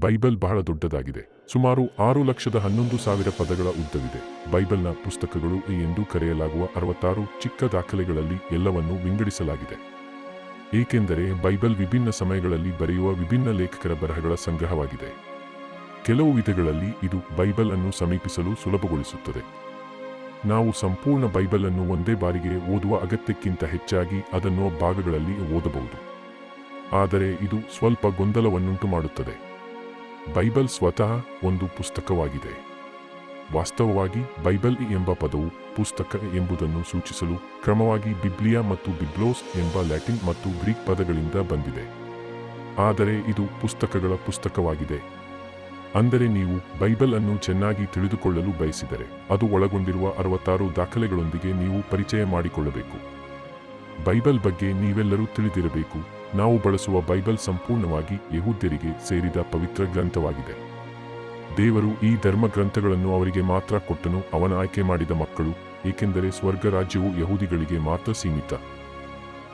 Bible ಬಹಳ ದೊಡ್ಡದಾಗಿದೆ. ಸುಮಾರು ಆರು ಲಕ್ಷದ ಹನ್ನೊಂದು ಸಾವಿರ ಪದಗಳ ಉದ್ದವಿದೆ. ಬೈಬಲ್ನ ಪುಸ್ತಕಗಳು ಎಂದು ಕರೆಯಲಾಗುವ ಅರವತ್ತಾರು ಚಿಕ್ಕ ದಾಖಲೆಗಳಲ್ಲಿ ಎಲ್ಲವನ್ನೂ ವಿಂಗಡಿಸಲಾಗಿದೆ. ಏಕೆಂದರೆ ಬೈಬಲ್ ವಿಭಿನ್ನ ಸಮಯಗಳಲ್ಲಿ ಬರೆಯುವ ವಿಭಿನ್ನ ಲೇಖಕರ ಬರಹಗಳ ಸಂಗ್ರಹವಾಗಿದೆ. ಕೆಲವು ವಿಧಗಳಲ್ಲಿ ಇದು ಬೈಬಲ್ ಅನ್ನು ಸಮೀಪಿಸಲು ಸುಲಭಗೊಳಿಸುತ್ತದೆ. ನಾವು ಸಂಪೂರ್ಣ ಬೈಬಲ್ ಅನ್ನು ಒಂದೇ ಬಾರಿಗೆ ಓದುವ ಅಗತ್ಯಕ್ಕಿಂತ ಹೆಚ್ಚಾಗಿ ಅದನ್ನು ಭಾಗಗಳಲ್ಲಿ ಓದಬಹುದು. ಆದರೆ ಇದು ಸ್ವಲ್ಪ ಗೊಂದಲವನ್ನುಂಟು ಮಾಡುತ್ತದೆ. ಬೈಬಲ್ ಸ್ವತಃ ಒಂದು ಪುಸ್ತಕವಾಗಿದೆ. ವಾಸ್ತವವಾಗಿ ಬೈಬಲ್ ಎಂಬ ಪದವು ಪುಸ್ತಕ ಎಂಬುದನ್ನು ಸೂಚಿಸಲು ಕ್ರಮವಾಗಿ ಬಿಬ್ಲಿಯಾ ಮತ್ತು ಬಿಬ್ಲೋಸ್ ಎಂಬ ಲ್ಯಾಟಿನ್ ಮತ್ತು ಗ್ರೀಕ್ ಪದಗಳಿಂದ ಬಂದಿದೆ. ಆದರೆ ಇದು ಪುಸ್ತಕಗಳ ಪುಸ್ತಕವಾಗಿದೆ. ಅಂದರೆ ನೀವು ಬೈಬಲ್ ಅನ್ನು ಚೆನ್ನಾಗಿ ತಿಳಿದುಕೊಳ್ಳಲು ಬಯಸಿದರೆ ಅದು ಒಳಗೊಂಡಿರುವ ಅರವತ್ತಾರು ದಾಖಲೆಗಳೊಂದಿಗೆ ನೀವು ಪರಿಚಯ ಮಾಡಿಕೊಳ್ಳಬೇಕು. ಬೈಬಲ್ ಬಗ್ಗೆ ನೀವೆಲ್ಲರೂ ತಿಳಿದಿರಬೇಕು. ನಾವು ಬಳಸುವ ಬೈಬಲ್ ಸಂಪೂರ್ಣವಾಗಿ ಯಹೂದ್ಯರಿಗೆ ಸೇರಿದ ಪವಿತ್ರ ಗ್ರಂಥವಾಗಿದೆ. ದೇವರು ಈ ಧರ್ಮ ಗ್ರಂಥಗಳನ್ನು ಅವರಿಗೆ ಮಾತ್ರ ಕೊಟ್ಟನು, ಅವನ ಆಯ್ಕೆ ಮಾಡಿದ ಮಕ್ಕಳು, ಏಕೆಂದರೆ ಸ್ವರ್ಗ ರಾಜ್ಯವು ಯಹೂದಿಗಳಿಗೆ ಮಾತ್ರ ಸೀಮಿತ.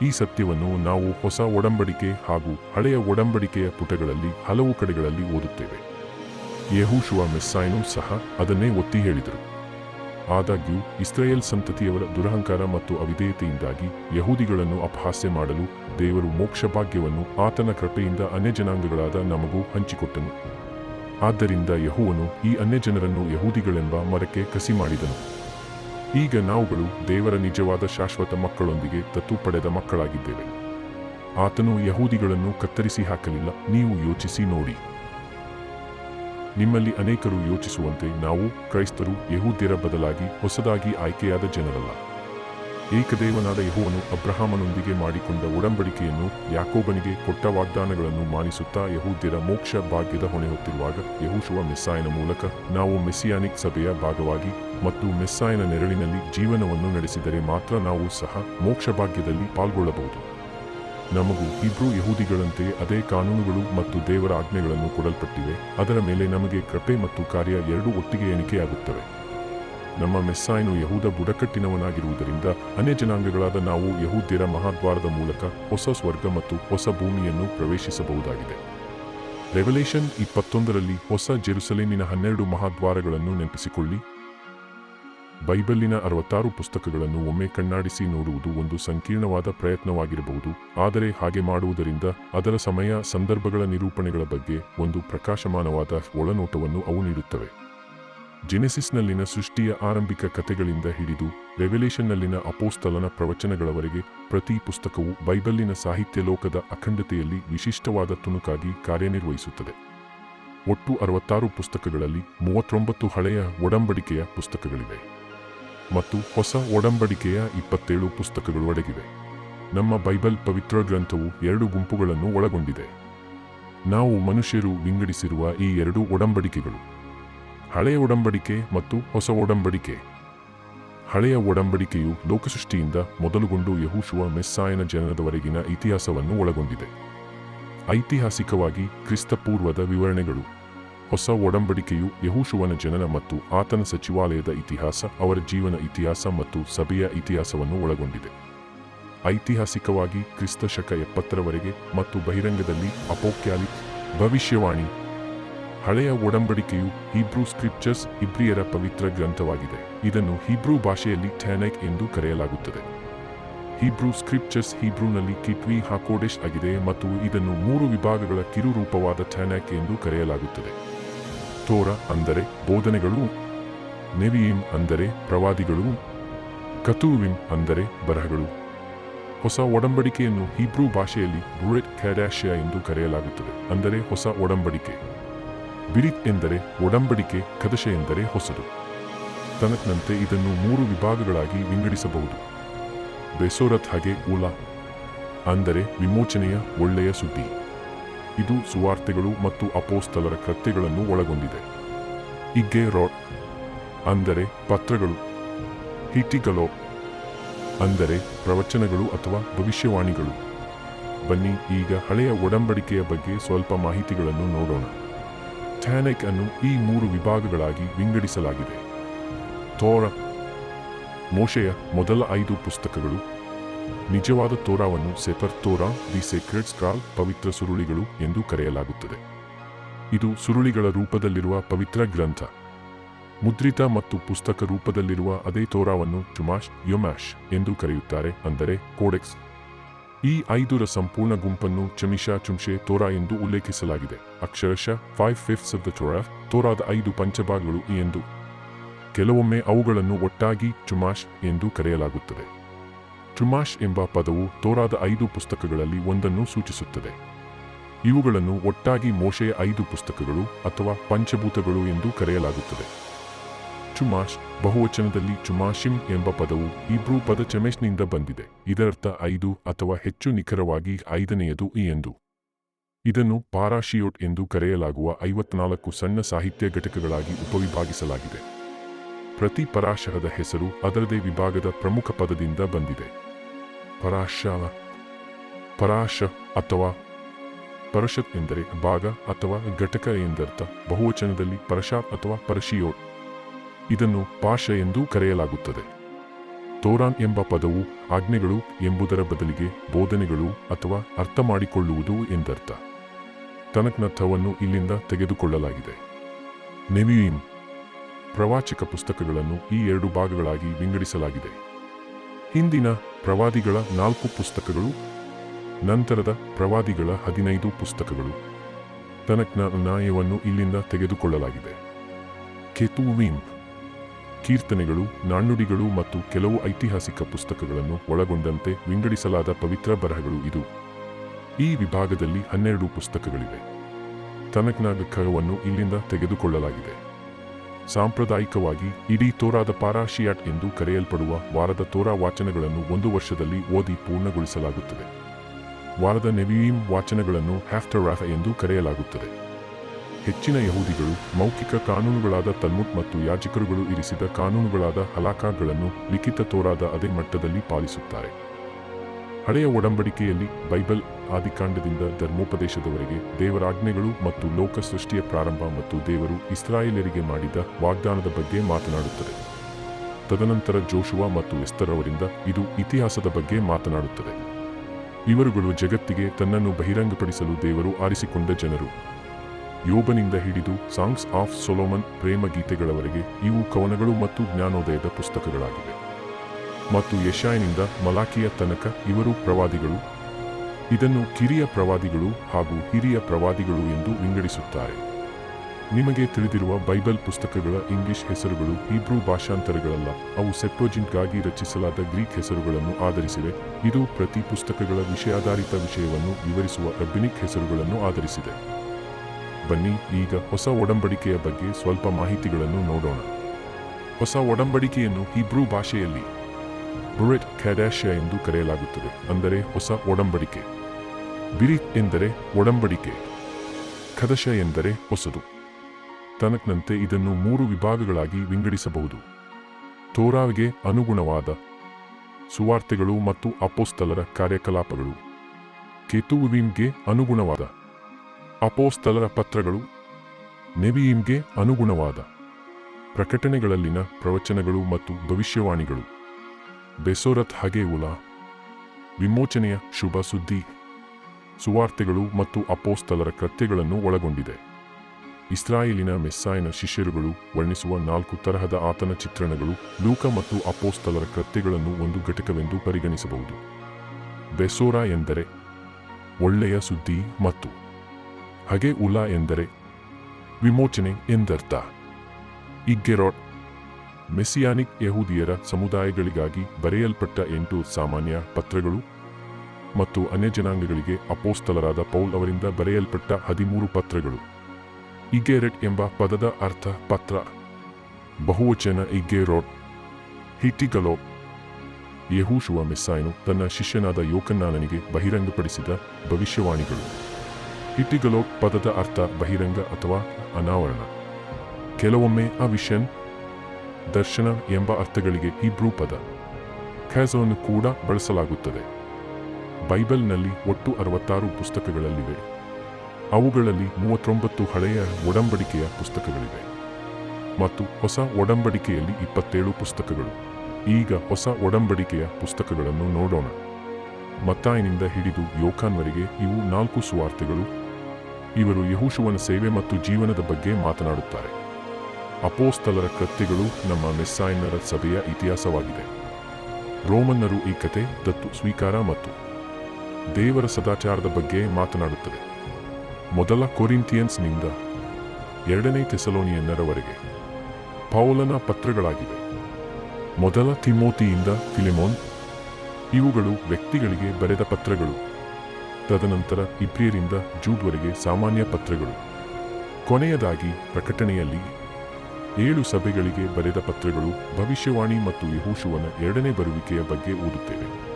ಈ ಸತ್ಯವನ್ನು ನಾವು ಹೊಸ ಒಡಂಬಡಿಕೆ ಹಾಗೂ ಹಳೆಯ ಒಡಂಬಡಿಕೆಯ ಪುಟಗಳಲ್ಲಿ ಹಲವು ಕಡೆಗಳಲ್ಲಿ ಓದುತ್ತೇವೆ. ಯಹೂಶುವ ಮೆಸ್ಸಾಯನು ಸಹ ಅದನ್ನೇ ಒತ್ತಿ ಹೇಳಿದರು. ಆದಾಗ್ಯೂ, ಇಸ್ರಾಯೇಲ್ ಸಂತತಿಯವರ ದುರಹಂಕಾರ ಮತ್ತು ಅವಿಧೇಯತೆಯಿಂದಾಗಿ ಯಹೂದಿಗಳನ್ನು ಅಪಹಾಸ್ಯ ಮಾಡಲು ದೇವರು ಮೋಕ್ಷಭಾಗ್ಯವನ್ನು ಆತನ ಕೃಪೆಯಿಂದ ಅನ್ಯಜನಾಂಗಗಳಾದ ನಮಗೂ ಹಂಚಿಕೊಟ್ಟನು. ಆದ್ದರಿಂದ ಯಹುವನು ಈ ಅನ್ಯಜನರನ್ನು ಯಹೂದಿಗಳೆಂಬ ಮರಕ್ಕೆ ಕಸಿ ಮಾಡಿದನು. ಈಗ ನಾವುಗಳು ದೇವರ ನಿಜವಾದ ಶಾಶ್ವತ ಮಕ್ಕಳೊಂದಿಗೆ ತತ್ತು ಪಡೆದ ಮಕ್ಕಳಾಗಿದ್ದೇವೆ. ಆತನು ಯಹೂದಿಗಳನ್ನು ಕತ್ತರಿಸಿ ಹಾಕಲಿಲ್ಲ. ನೀವು ಯೋಚಿಸಿ ನೋಡಿ. ನಿಮ್ಮಲ್ಲಿ ಅನೇಕರು ಯೋಚಿಸುವಂತೆ ನಾವು, ಕ್ರೈಸ್ತರು, ಯಹೂದ್ಯರ ಬದಲಾಗಿ ಹೊಸದಾಗಿ ಆಯ್ಕೆಯಾದ ಜನರಲ್ಲ. ಏಕದೇವನಾದ ಯಹೋವನು ಅಬ್ರಹಾಮನೊಂದಿಗೆ ಮಾಡಿಕೊಂಡ ಒಡಂಬಡಿಕೆಯನ್ನು ಯಾಕೋಬನಿಗೆ ಕೊಟ್ಟ ವಾಗ್ದಾನಗಳನ್ನು ಮಾನಿಸುತ್ತಾ ಯಹೂದ್ಯರ ಮೋಕ್ಷ ಭಾಗ್ಯದ ಹೊಣೆ ಹೊತ್ತಿರುವಾಗ ಯಹೂಶುವ ಮೆಸ್ಸಾಯನ ಮೂಲಕ ನಾವು ಮೆಸ್ಸಿಯಾನಿಕ್ ಸಭೆಯ ಭಾಗವಾಗಿ ಮತ್ತು ಮೆಸ್ಸಾಯನ ನೆರಳಿನಲ್ಲಿ ಜೀವನವನ್ನು ನಡೆಸಿದರೆ ಮಾತ್ರ ನಾವು ಸಹ ಮೋಕ್ಷ ಭಾಗ್ಯದಲ್ಲಿ ಪಾಲ್ಗೊಳ್ಳಬಹುದು. ನಮಗೂ ಇಬ್ರು ಯಹೂದಿಗಳಂತೆ ಅದೇ ಕಾನೂನುಗಳು ಮತ್ತು ದೇವರ ಆಜ್ಞೆಗಳನ್ನು ಕೊಡಲ್ಪಟ್ಟಿವೆ. ಅದರ ಮೇಲೆ ನಮಗೆ ಕೃಪೆ ಮತ್ತು ಕಾರ್ಯ ಎರಡೂ ಒಟ್ಟಿಗೆ ಎಣಿಕೆಯಾಗುತ್ತವೆ. ನಮ್ಮ ಮೆಸ್ಸಾಯನು ಯಹೂದ ಬುಡಕಟ್ಟಿನವನಾಗಿರುವುದರಿಂದ ಅನ್ಯಜನಾಂಗಗಳಾದ ನಾವು ಯಹೂದ್ಯರ ಮಹಾದ್ವಾರದ ಮೂಲಕ ಹೊಸ ಸ್ವರ್ಗ ಮತ್ತು ಹೊಸ ಭೂಮಿಯನ್ನು ಪ್ರವೇಶಿಸಬಹುದಾಗಿದೆ. ರೆವಲೇಷನ್ ಇಪ್ಪತ್ತೊಂದರಲ್ಲಿ ಹೊಸ ಜೆರುಸಲೇಮಿನ ಹನ್ನೆರಡು ಮಹಾದ್ವಾರಗಳನ್ನು ನೆನಪಿಸಿಕೊಳ್ಳಿ. ಬೈಬಲ್ಲಿನ ಅರವತ್ತಾರು ಪುಸ್ತಕಗಳನ್ನು ಒಮ್ಮೆ ಕಣ್ಣಾಡಿಸಿ ನೋಡುವುದು ಒಂದು ಸಂಕೀರ್ಣವಾದ ಪ್ರಯತ್ನವಾಗಿರಬಹುದು, ಆದರೆ ಹಾಗೆ ಮಾಡುವುದರಿಂದ ಅದರ ಸಮಯ, ಸಂದರ್ಭಗಳ ನಿರೂಪಣೆಗಳ ಬಗ್ಗೆ ಒಂದು ಪ್ರಕಾಶಮಾನವಾದ ಒಳನೋಟವನ್ನು ಅವು ನೀಡುತ್ತವೆ. ಜೆನೆಸಿಸ್ನಲ್ಲಿನ ಸೃಷ್ಟಿಯ ಆರಂಭಿಕ ಕಥೆಗಳಿಂದ ಹಿಡಿದು ರೆವೆಲೇಷನ್ನಲ್ಲಿನ ಅಪೋಸ್ತಲನ ಪ್ರವಚನಗಳವರೆಗೆ ಪ್ರತಿ ಪುಸ್ತಕವು ಬೈಬಲ್ಲಿನ ಸಾಹಿತ್ಯ ಲೋಕದ ಅಖಂಡತೆಯಲ್ಲಿ ವಿಶಿಷ್ಟವಾದ ತುಣುಕಾಗಿ ಕಾರ್ಯನಿರ್ವಹಿಸುತ್ತದೆ. ಒಟ್ಟು ಅರವತ್ತಾರು ಪುಸ್ತಕಗಳಲ್ಲಿ ಮೂವತ್ತೊಂಬತ್ತು ಹಳೆಯ ಒಡಂಬಡಿಕೆಯ ಪುಸ್ತಕಗಳಿವೆ. ಮತ್ತು ಹೊಸ ಒಡಂಬಡಿಕೆಯ ಇಪ್ಪತ್ತೇಳು ಪುಸ್ತಕಗಳು ಅಡಗಿವೆ. ನಮ್ಮ ಬೈಬಲ್ ಪವಿತ್ರ ಗ್ರಂಥವು ಎರಡು ಗುಂಪುಗಳನ್ನು ಒಳಗೊಂಡಿದೆ. ನಾವು ಮನುಷ್ಯರು ವಿಂಗಡಿಸಿರುವ ಈ ಎರಡು ಒಡಂಬಡಿಕೆಗಳು. ಹಳೆಯ ಒಡಂಬಡಿಕೆ ಮತ್ತು ಹೊಸ ಒಡಂಬಡಿಕೆ. ಹಳೆಯ ಒಡಂಬಡಿಕೆಯು ಲೋಕಸೃಷ್ಟಿಯಿಂದ ಮೊದಲುಗೊಂಡು ಯಹೂಶುವ ಮೆಸ್ಸಾಯನ ಜನನದವರೆಗಿನ ಇತಿಹಾಸವನ್ನು ಒಳಗೊಂಡಿದೆ. ಐತಿಹಾಸಿಕವಾಗಿ ಕ್ರಿಸ್ತಪೂರ್ವದ ವಿವರಣೆಗಳು. ಹೊಸ ಒಡಂಬಡಿಕೆಯು ಯಹೂಶುವನ ಜನನ ಮತ್ತು ಆತನ ಸಚಿವಾಲಯದ ಇತಿಹಾಸ, ಅವರ ಜೀವನ ಇತಿಹಾಸ ಮತ್ತು ಸಭೆಯ ಇತಿಹಾಸವನ್ನು ಒಳಗೊಂಡಿದೆ. ಐತಿಹಾಸಿಕವಾಗಿ ಕ್ರಿಸ್ತ ಶಕ ಎಪ್ಪತ್ತರವರೆಗೆ ಮತ್ತು ಬಹಿರಂಗದಲ್ಲಿ ಅಪೋಕ್ಯಾಲಿ ಭವಿಷ್ಯವಾಣಿ, ಹಳೆಯ ಒಡಂಬಡಿಕೆಯು ಹೀಬ್ರೂ ಸ್ಕ್ರಿಪ್ಚರ್ಸ್ ಇಬ್ರಿಯರ ಪವಿತ್ರ ಗ್ರಂಥವಾಗಿದೆ. ಇದನ್ನು ಹೀಬ್ರೂ ಭಾಷೆಯಲ್ಲಿ ಥ್ಯಾನೆಕ್ ಎಂದು ಕರೆಯಲಾಗುತ್ತದೆ. ಹೀಬ್ರೂ ಸ್ಕ್ರಿಪ್ಚರ್ಸ್ ಹೀಬ್ರೂನಲ್ಲಿ ಕಿಟ್ವಿ ಹಾಕೋಡೆಶ್ ಆಗಿದೆ ಮತ್ತು ಇದನ್ನು ಮೂರು ವಿಭಾಗಗಳ ಕಿರುರೂಪವಾದ ಎಂದು ಕರೆಯಲಾಗುತ್ತದೆ. ತೋರ ಅಂದರೆ ಬೋಧನೆಗಳು ನೆವಿಯಿಂ ಅಂದರೆ ಪ್ರವಾದಿಗಳು ಕತೂವಿಂ ಅಂದರೆ ಬರಹಗಳು. ಹೊಸ ಒಡಂಬಡಿಕೆಯನ್ನು ಹೀಬ್ರೂ ಭಾಷೆಯಲ್ಲಿ ಬುರೆಟ್ ಕ್ಯಾಡ್ಯಾಶ್ಯ ಎಂದು ಕರೆಯಲಾಗುತ್ತದೆ, ಅಂದರೆ ಹೊಸ ಒಡಂಬಡಿಕೆ. ಬಿರಿತ್ ಎಂದರೆ ಒಡಂಬಡಿಕೆ, ಕದಶೆ ಎಂದರೆ ಹೊಸದು. ತನಕ್ನಂತೆ ಇದನ್ನು ಮೂರು ವಿಭಾಗಗಳಾಗಿ ವಿಂಗಡಿಸಬಹುದು. ಬೆಸೋರತ್ ಹಾಗೆ ಉಲಾ, ಅಂದರೆ ವಿಮೋಚನೆಯ ಒಳ್ಳೆಯ ಸುದ್ದಿ. ಇದು ಸುವಾರ್ತೆಗಳು ಮತ್ತು ಅಪೋಸ್ತಲರ ಕೃತ್ಯಗಳನ್ನು ಒಳಗೊಂಡಿದೆ. ಇಗ್ಗೆ ರೋಡ್ ಅಂದರೆ ಪತ್ರಗಳು, ಹಿಟಿಗಲೋ ಅಂದರೆ ಪ್ರವಚನಗಳು ಅಥವಾ ಭವಿಷ್ಯವಾಣಿಗಳು. ಬನ್ನಿ ಈಗ ಹಳೆಯ ಒಡಂಬಡಿಕೆಯ ಬಗ್ಗೆ ಸ್ವಲ್ಪ ಮಾಹಿತಿಗಳನ್ನು ನೋಡೋಣ. ಥ್ಯಾನೆಕ್ ಅನ್ನು ಈ ಮೂರು ವಿಭಾಗಗಳಾಗಿ ವಿಂಗಡಿಸಲಾಗಿದೆ. ತೋರ ಮೋಶೆಯ ಮೊದಲ ಐದು ಪುಸ್ತಕಗಳು ನಿಜವಾದ ತೋರಾವನ್ನು Sefer Torah, the sacred scroll ಪವಿತ್ರ ಸುರುಳಿಗಳು ಎಂದು ಕರೆಯಲಾಗುತ್ತದೆ. ಇದು ಸುರುಳಿಗಳ ರೂಪದಲ್ಲಿರುವ ಪವಿತ್ರ ಗ್ರಂಥ. ಮುದ್ರಿತ ಮತ್ತು ಪುಸ್ತಕ ರೂಪದಲ್ಲಿರುವ ಅದೇ ತೋರಾವನ್ನು ಚುಮಾಶ್ ಯೊಮ್ಯಾಶ್ ಎಂದು ಕರೆಯುತ್ತಾರೆ, ಅಂದರೆ ಕೋಡೆಕ್ಸ್. ಈ ಐದರ ಸಂಪೂರ್ಣ ಗುಂಪನ್ನು ಚಮಿಷಾ ಚುಂಶೆ ತೋರಾ ಎಂದು ಉಲ್ಲೇಖಿಸಲಾಗಿದೆ. ಅಕ್ಷರಶಃ five fifths of the Torah ತೋರಾದ ಐದು ಪಂಚಭಾಗಗಳು ಎಂದು. ಕೆಲವೊಮ್ಮೆ ಅವುಗಳನ್ನು ಒಟ್ಟಾಗಿ ಚುಮಾಶ್ ಎಂದು ಕರೆಯಲಾಗುತ್ತದೆ. ಚುಮಾಶ್ ಎಂಬ ಪದವು ತೋರಾದ ಐದು ಪುಸ್ತಕಗಳಲ್ಲಿ ಒಂದನ್ನು ಸೂಚಿಸುತ್ತದೆ. ಇವುಗಳನ್ನು ಒಟ್ಟಾಗಿ ಮೋಶೆಯ ಐದು ಪುಸ್ತಕಗಳು ಅಥವಾ ಪಂಚಭೂತಗಳು ಎಂದು ಕರೆಯಲಾಗುತ್ತದೆ. ಚುಮಾಶ್ ಬಹುವಚನದಲ್ಲಿ ಚುಮಾಶಿಮ್ ಎಂಬ ಪದವು ಇಬ್ರೂ ಪದ ಚಮೆಶ್ನಿಂದ ಬಂದಿದೆ. ಇದರರ್ಥ ಐದು ಅಥವಾ ಹೆಚ್ಚು ನಿಖರವಾಗಿ ಐದನೆಯದು ಈ ಎಂದು. ಇದನ್ನು ಪಾರಾಶಿಯೋಟ್ ಎಂದು ಕರೆಯಲಾಗುವ ಐವತ್ನಾಲ್ಕು ಸಣ್ಣ ಸಾಹಿತ್ಯ ಘಟಕಗಳಾಗಿ ಉಪವಿಭಾಗಿಸಲಾಗಿದೆ. ಪ್ರತಿ ಪರಾಶರದ ಹೆಸರು ಅದರದೇ ವಿಭಾಗದ ಪ್ರಮುಖ ಪದದಿಂದ ಬಂದಿದೆ. ಪರಾಶ ಪರಾಶ ಅಥವಾ ಪರಷತ್ ಎಂದರೆ ಭಾಗ ಅಥವಾ ಘಟಕ ಎಂದರ್ಥ. ಬಹುವಚನದಲ್ಲಿ ಪರಶಾತ್ ಅಥವಾ ಪರಶಿಯೋ. ಇದನ್ನು ಪಾಶ ಎಂದು ಕರೆಯಲಾಗುತ್ತದೆ. ತೋರಾನ್ ಎಂಬ ಪದವು ಆಜ್ಞೆಗಳು ಎಂಬುದರ ಬದಲಿಗೆ ಬೋಧನೆಗಳು ಅಥವಾ ಅರ್ಥ ಮಾಡಿಕೊಳ್ಳುವುದು ಎಂದರ್ಥ ತನಕ್ನರ್ಥವನ್ನು ಇಲ್ಲಿಂದ ತೆಗೆದುಕೊಳ್ಳಲಾಗಿದೆ. ನೆವಿಯಿಮ್ ಪ್ರವಾಚಕ ಪುಸ್ತಕಗಳನ್ನು ಈ ಎರಡು ಭಾಗಗಳಾಗಿ ವಿಂಗಡಿಸಲಾಗಿದೆ. ಹಿಂದಿನ ಪ್ರವಾದಿಗಳ ನಾಲ್ಕು ಪುಸ್ತಕಗಳು, ನಂತರದ ಪ್ರವಾದಿಗಳ ಹದಿನೈದು ಪುಸ್ತಕಗಳು. ತನಕ್ನ ನ್ಯಾಯವನ್ನು ಇಲ್ಲಿಂದ ತೆಗೆದುಕೊಳ್ಳಲಾಗಿದೆ. ಕೆತುವೀಮ್ ಕೀರ್ತನೆಗಳು, ನಾಣ್ಣುಡಿಗಳು ಮತ್ತು ಕೆಲವು ಐತಿಹಾಸಿಕ ಪುಸ್ತಕಗಳನ್ನು ಒಳಗೊಂಡಂತೆ ವಿಂಗಡಿಸಲಾದ ಪವಿತ್ರ ಬರಹಗಳು ಇದು. ಈ ವಿಭಾಗದಲ್ಲಿ ಹನ್ನೆರಡು ಪುಸ್ತಕಗಳಿವೆ. ಖರವನ್ನು ಇಲ್ಲಿಂದ ತೆಗೆದುಕೊಳ್ಳಲಾಗಿದೆ. ಸಾಂಪ್ರದಾಯಿಕವಾಗಿ ಇಡೀ ತೋರಾದ ಪಾರಾಶಿಯಾಟ್ ಎಂದು ಕರೆಯಲ್ಪಡುವ ವಾರದ ತೋರಾ ವಾಚನಗಳನ್ನು ಒಂದು ವರ್ಷದಲ್ಲಿ ಓದಿ ಪೂರ್ಣಗೊಳಿಸಲಾಗುತ್ತದೆ. ವಾರದ ನೆವಿಯೀಮ್ ವಾಚನಗಳನ್ನು ಹ್ಯಾಫ್ಟರಾಫ ಎಂದು ಕರೆಯಲಾಗುತ್ತದೆ. ಹೆಚ್ಚಿನ ಯಹೂದಿಗಳು ಮೌಖಿಕ ಕಾನೂನುಗಳಾದ ತಲ್ಮುಟ್ ಮತ್ತು ಯಾಜಕರುಗಳು ಇರಿಸಿದ ಕಾನೂನುಗಳಾದ ಹಲಾಕಾಗಳನ್ನು ಲಿಖಿತ ತೋರಾದ ಅದೇ ಮಟ್ಟದಲ್ಲಿ ಪಾಲಿಸುತ್ತಾರೆ. ಹಳೆಯ ಒಡಂಬಡಿಕೆಯಲ್ಲಿ ಬೈಬಲ್ ಆದಿಕಾಂಡದಿಂದ ಧರ್ಮೋಪದೇಶದವರೆಗೆ ದೇವರ ಆಜ್ಞೆಗಳು ಮತ್ತು ಲೋಕ ಸೃಷ್ಟಿಯ ಪ್ರಾರಂಭ ಮತ್ತು ದೇವರು ಇಸ್ರಾಯೇಲರಿಗೆ ಮಾಡಿದ ವಾಗ್ದಾನದ ಬಗ್ಗೆ ಮಾತನಾಡುತ್ತದೆ. ತದನಂತರ ಜೋಶುವ ಮತ್ತು ಎಸ್ತರವರಿಂದ ಇದು ಇತಿಹಾಸದ ಬಗ್ಗೆ ಮಾತನಾಡುತ್ತದೆ. ಇವರುಗಳು ಜಗತ್ತಿಗೆ ತನ್ನನ್ನು ಬಹಿರಂಗಪಡಿಸಲು ದೇವರು ಆರಿಸಿಕೊಂಡ ಜನರು. ಯೋಬನಿಂದ ಹಿಡಿದು ಸಾಂಗ್ಸ್ ಆಫ್ ಸೊಲೋಮನ್ ಪ್ರೇಮ ಗೀತೆಗಳವರೆಗೆ ಇವು ಕವನಗಳು ಮತ್ತು ಜ್ಞಾನೋದಯದ ಪುಸ್ತಕಗಳಾಗಿವೆ. ಮತ್ತು ಯಶಾಯನಿಂದ ಮಲಾಕಿಯ ತನಕ ಇವರು ಪ್ರವಾದಿಗಳು ಇದನ್ನು ಕಿರಿಯ ಪ್ರವಾದಿಗಳು ಹಾಗೂ ಹಿರಿಯ ಪ್ರವಾದಿಗಳು ಎಂದು ವಿಂಗಡಿಸುತ್ತಾರೆ. ನಿಮಗೆ ತಿಳಿದಿರುವ ಬೈಬಲ್ ಪುಸ್ತಕಗಳ ಇಂಗ್ಲಿಷ್ ಹೆಸರುಗಳು ಹೀಬ್ರೂ ಭಾಷಾಂತರಗಳಲ್ಲ. ಅವು ಸೆಪ್ಟೋಜಿಂಟ್ಗಾಗಿ ರಚಿಸಲಾದ ಗ್ರೀಕ್ ಹೆಸರುಗಳನ್ನು ಆಧರಿಸಿವೆ. ಇದು ಪ್ರತಿ ಪುಸ್ತಕಗಳ ವಿಷಯಾಧಾರಿತ ವಿಷಯವನ್ನು ವಿವರಿಸುವ ರಬ್ಬಿನಿಕ್ ಹೆಸರುಗಳನ್ನು ಆಧರಿಸಿದೆ. ಬನ್ನಿ, ಈಗ ಹೊಸ ಒಡಂಬಡಿಕೆಯ ಬಗ್ಗೆ ಸ್ವಲ್ಪ ಮಾಹಿತಿಗಳನ್ನು ನೋಡೋಣ. ಹೊಸ ಒಡಂಬಡಿಕೆಯನ್ನು ಹೀಬ್ರೂ ಭಾಷೆಯಲ್ಲಿ ಬುರೆಟ್ ಕ್ಯಾಡ್ಯಾಶ್ಯ ಎಂದು ಕರೆಯಲಾಗುತ್ತದೆ, ಅಂದರೆ ಹೊಸ ಒಡಂಬಡಿಕೆ. ಬಿರಿತ್ ಎಂದರೆ ಒಡಂಬಡಿಕೆ ಖದಶ ಎಂದರೆ ಹೊಸದು. ತನಕ್ನಂತೆ ಇದನ್ನು ಮೂರು ವಿಭಾಗಗಳಾಗಿ ವಿಂಗಡಿಸಬಹುದು. ತೋರಾವಿಗೆ ಅನುಗುಣವಾದ ಸುವಾರ್ತೆಗಳು ಮತ್ತು ಅಪೋಸ್ತಲರ ಕಾರ್ಯಕಲಾಪಗಳು. ಕೇತುವಿಮ್ಗೆ ಅನುಗುಣವಾದ ಅಪೋಸ್ತಲರ ಪತ್ರಗಳು. ನೆವಿಯಿಮ್ಗೆ ಅನುಗುಣವಾದ ಪ್ರಕಟಣೆಗಳಲ್ಲಿನ ಪ್ರವಚನಗಳು ಮತ್ತು ಭವಿಷ್ಯವಾಣಿಗಳು. ಬೆಸೋರತ್ ಹಗೆ ಉಲಾ. ವಿಮೋಚನೆಯ ಶುಭ ಸುದ್ದಿ. ಸುವಾರ್ತೆಗಳು ಮತ್ತು ಅಪೋಸ್ತಲರ ಕೃತ್ಯಗಳನ್ನು ಒಳಗೊಂಡಿದೆ. ಇಸ್ರಾಯೇಲಿನ ಮೆಸ್ಸಾಯನ ಶಿಷ್ಯರುಗಳು ವರ್ಣಿಸುವ ನಾಲ್ಕು ತರಹದ ಆತನ ಚಿತ್ರಣಗಳು ಲೂಕ ಮತ್ತು ಅಪೋಸ್ತಲರ ಕೃತ್ಯಗಳನ್ನು ಒಂದು ಘಟಕವೆಂದು ಪರಿಗಣಿಸಬಹುದು. ಬೆಸೋರ ಎಂದರೆ ಒಳ್ಳೆಯ ಸುದ್ದಿ ಮತ್ತು ಹಗೆ ಉಲಾ ಎಂದರೆ ವಿಮೋಚನೆ ಎಂದರ್ಥ. ಇಗ್ಗೆರಾಟ್ ಮೆಸಿಯಾನಿಕ್ ಯಹೂದಿಯರ ಸಮುದಾಯಗಳಿಗಾಗಿ ಬರೆಯಲ್ಪಟ್ಟ ಎಂಟು ಸಾಮಾನ್ಯ ಪತ್ರಗಳು ಮತ್ತು ಅನ್ಯ ಜನಾಂಗಗಳಿಗೆ ಅಪೋಸ್ತಲರಾದ ಪೌಲ್ ಅವರಿಂದ ಬರೆಯಲ್ಪಟ್ಟ ಹದಿಮೂರು ಪತ್ರಗಳು. ಇಗೇರೆಟ್ ಎಂಬ ಪದದ ಅರ್ಥ ಪತ್ರ. ಬಹುವಚನ ಇಗ್ಗೇರೋಟ್ ಹಿಟಿಗಲೋ. ಯಹೂಶುವ ಮೆಸ್ಸಾಯನು ತನ್ನ ಶಿಷ್ಯನಾದ ಯೋಕನ್ನಾನನಿಗೆ ಬಹಿರಂಗಪಡಿಸಿದ ಭವಿಷ್ಯವಾಣಿಗಳು. ಹಿಟಿಗಲೋ ಪದದ ಅರ್ಥ ಬಹಿರಂಗ ಅಥವಾ ಅನಾವರಣ. ಕೆಲವೊಮ್ಮೆ ಅವಿಷನ್ ದರ್ಶನ ಎಂಬ ಅರ್ಥಗಳಿಗೆ ಹೀಬ್ರೂ ಪದ ಖ್ಯಾಸವನ್ನು ಕೂಡ ಬಳಸಲಾಗುತ್ತದೆ. ಬೈಬಲ್ನಲ್ಲಿ ಒಟ್ಟು ಅರವತ್ತಾರು ಪುಸ್ತಕಗಳಲ್ಲಿವೆ. ಅವುಗಳಲ್ಲಿ ಮೂವತ್ತೊಂಬತ್ತು ಹಳೆಯ ಒಡಂಬಡಿಕೆಯ ಪುಸ್ತಕಗಳಿವೆ. ಮತ್ತು ಹೊಸ ಒಡಂಬಡಿಕೆಯಲ್ಲಿ ಇಪ್ಪತ್ತೇಳು ಪುಸ್ತಕಗಳು. ಈಗ ಹೊಸ ಒಡಂಬಡಿಕೆಯ ಪುಸ್ತಕಗಳನ್ನು ನೋಡೋಣ. ಮತ್ತಾಯಿನಿಂದ ಹಿಡಿದು ಯೋಕಾನ್ವರಿಗೆ ಇವು ನಾಲ್ಕು ಸುವಾರ್ತೆಗಳು. ಇವರು ಯಹೂಶುವನ ಸೇವೆ ಮತ್ತು ಜೀವನದ ಬಗ್ಗೆ ಮಾತನಾಡುತ್ತಾರೆ. ಅಪೋಸ್ತಲರ ಕೃತ್ಯಗಳು ನಮ್ಮ ಮೆಸ್ಸಾಯನರ ಸಭೆಯ ಇತಿಹಾಸವಾಗಿದೆ. ರೋಮನ್ನರು ಈ ಕತೆ ದತ್ತು ಸ್ವೀಕಾರ ಮತ್ತು ದೇವರ ಸದಾಚಾರದ ಬಗ್ಗೆ ಮಾತನಾಡುತ್ತದೆ. ಮೊದಲ ಕೊರಿಂಥಿಯನ್ಸ್ನಿಂದ ಎರಡನೇ ಥೆಸಲೋನಿಯನ್ನರವರೆಗೆ ಪೌಲನ ಪತ್ರಗಳಾಗಿವೆ. ಮೊದಲ ತಿಮೋತಿಯಿಂದ ಫಿಲಿಮೋನ್, ಇವುಗಳು ವ್ಯಕ್ತಿಗಳಿಗೆ ಬರೆದ ಪತ್ರಗಳು. ತದನಂತರ ಇಬ್ರಿಯರಿಂದ ಜೂಡ್ವರೆಗೆ ಸಾಮಾನ್ಯ ಪತ್ರಗಳು. ಕೊನೆಯದಾಗಿ ಪ್ರಕಟಣೆಯಲ್ಲಿ ಏಳು ಸಭೆಗಳಿಗೆ ಬರೆದ ಪತ್ರಗಳು ಭವಿಷ್ಯವಾಣಿ ಮತ್ತು ಯಹೂಶುವನ ಎರಡನೇ ಬರುವಿಕೆಯ ಬಗ್ಗೆ ಓದುತ್ತೇವೆ.